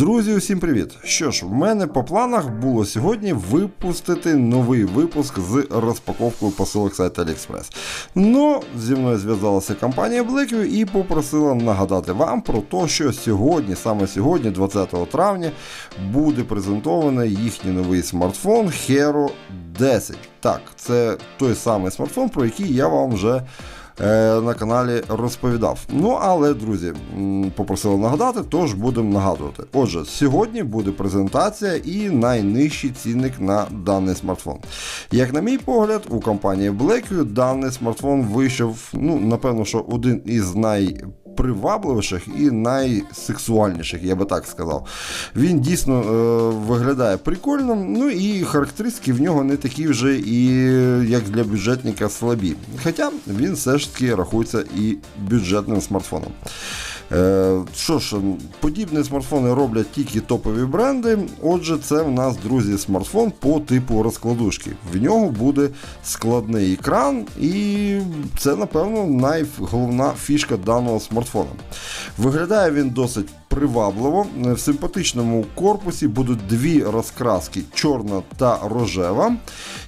Друзі, усім привіт! Що ж, в мене по планах було сьогодні випустити новий випуск з розпаковкою посилок сайту AliExpress. Ну, зі мною зв'язалася компанія Blackview і попросила нагадати вам про те, що сьогодні, саме сьогодні, 20 травня, буде презентований їхній новий смартфон Hero 10. Так, це той самий смартфон, про який я вам вже на каналі розповідав. Ну, але, друзі, попросили нагадати, тож будемо нагадувати. Отже, сьогодні буде презентація і найнижчий цінник на даний смартфон. Як на мій погляд, у компанії Blackview даний смартфон вийшов, ну, напевно, що один із най привабливіших і найсексуальніших, я би так сказав. Він дійсно е, виглядає прикольно, ну і характеристики в нього не такі вже і як для бюджетника слабі. Хоча він все ж таки рахується і бюджетним смартфоном. Е, що ж, подібні смартфони роблять тільки топові бренди. Отже, це в нас, друзі, смартфон по типу розкладушки. В нього буде складний екран, і це, напевно, найголовна фішка даного смартфона. Виглядає він досить привабливо. В симпатичному корпусі будуть дві розкраски чорна та рожева.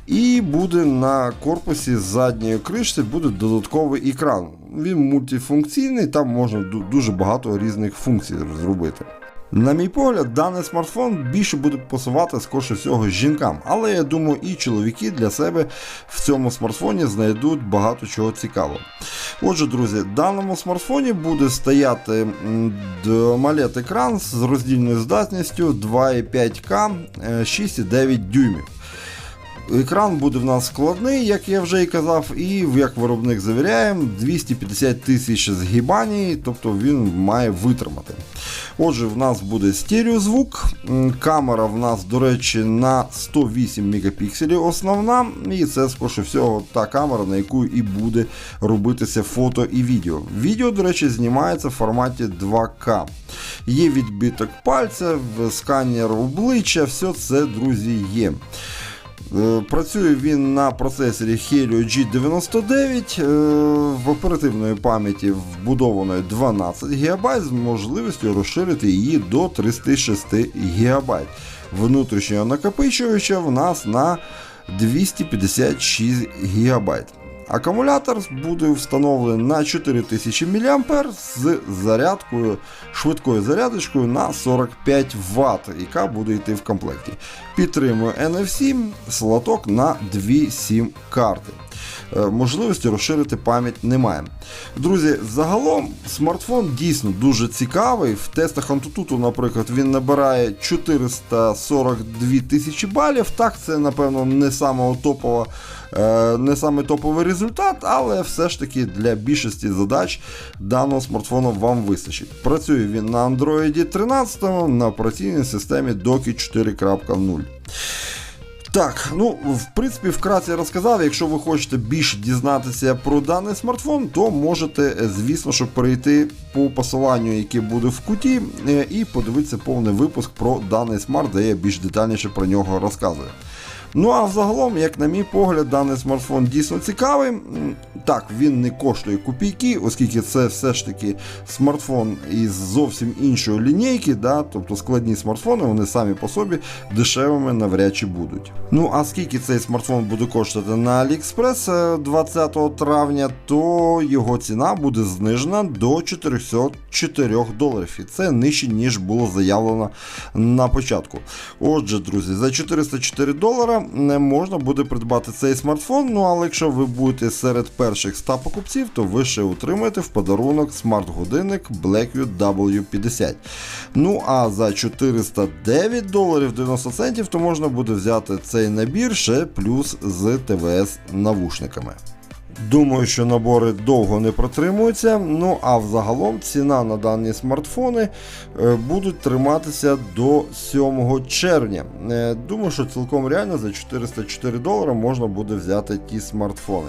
І буде на корпусі задньої кришці буде додатковий екран. Він мультифункційний, там можна дуже багато різних функцій зробити. На мій погляд, даний смартфон більше буде пасувати скорше всього жінкам, але я думаю, і чоловіки для себе в цьому смартфоні знайдуть багато чого цікавого. Отже, друзі, в даному смартфоні буде стояти малет екран з роздільною здатністю 2,5К е, 6,9 дюймів. Екран буде в нас складний, як я вже і казав, і як виробник завіряє, 250 тисяч згибань, тобто він має витримати. Отже, в нас буде стереозвук, камера в нас, до речі, на 108 мегапікселів основна, і це, скоріше всього, та камера, на яку і буде робитися фото і відео. Відео, до речі, знімається в форматі 2К. Є відбиток пальця, сканер обличчя, все це, друзі, є. Е, Працює він на процесорі Helio G99 е, в оперативної пам'яті вбудованої 12 ГБ з можливістю розширити її до 36 ГБ. Внутрішнього накопичувача в нас на 256 ГБ. Акумулятор буде встановлений на 4000 мА з зарядкою, швидкою зарядочкою на 45 Вт, яка буде йти в комплекті. Підтримує NFC, слоток на 2 SIM карти. Е, Можливості розширити пам'ять немає. Друзі, загалом смартфон дійсно дуже цікавий. В тестах Antutu, наприклад, він набирає 442 тисячі балів. Так, це, напевно, не саме топова, е, не саме топовий результат, але все ж таки для більшості задач даного смартфону вам вистачить. Працює він на Android 13 на операційній системі Doki 4.0. Так, ну в принципі, вкратце розказав. Якщо ви хочете більше дізнатися про даний смартфон, то можете, е, звісно, що перейти по посиланню, яке буде в куті, е, і подивитися повний випуск про даний смарт, де я більш детальніше про нього розказую. Ну а взагалом, як на мій погляд, даний смартфон дійсно цікавий. Так, він не коштує копійки, оскільки це все ж таки смартфон із зовсім іншої лінійки, да, тобто складні смартфони, вони самі по собі дешевими навряд чи будуть. Ну а скільки цей смартфон буде коштувати на AliExpress е, 20 травня, то його ціна буде знижена до 404 доларів. І це нижче, ніж було заявлено на початку. Отже, друзі, за 404 долара не можна буде придбати цей смартфон. Ну але якщо ви будете серед перших 100 покупців, то ви ще отримаєте в подарунок смарт-годинник Blackview W50. Ну а за 409 доларів 90 центів, то можна буде взяти цей набір ще плюс з ТВС навушниками. Думаю, що набори довго не протримуються. Ну а взагалом ціна на дані смартфони е, будуть триматися до 7 червня. Е, Думаю, що цілком реально за 404 долара можна буде взяти ті смартфони.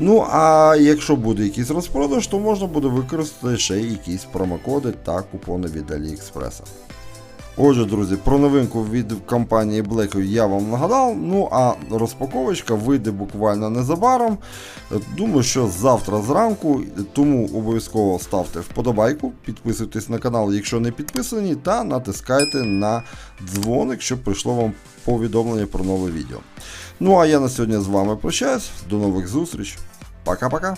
Ну, а якщо буде якийсь розпродаж, то можна буде використати ще якісь промокоди та купони від AliExpress. Отже, друзі, про новинку від компанії Blackview я вам нагадав. Ну а розпаковочка вийде буквально незабаром. Думаю, що завтра зранку, тому обов'язково ставте вподобайку, підписуйтесь на канал, якщо не підписані, та натискайте на дзвоник, щоб прийшло вам повідомлення про нове відео. Ну а я на сьогодні з вами прощаюсь. До нових зустріч. Пока-пока.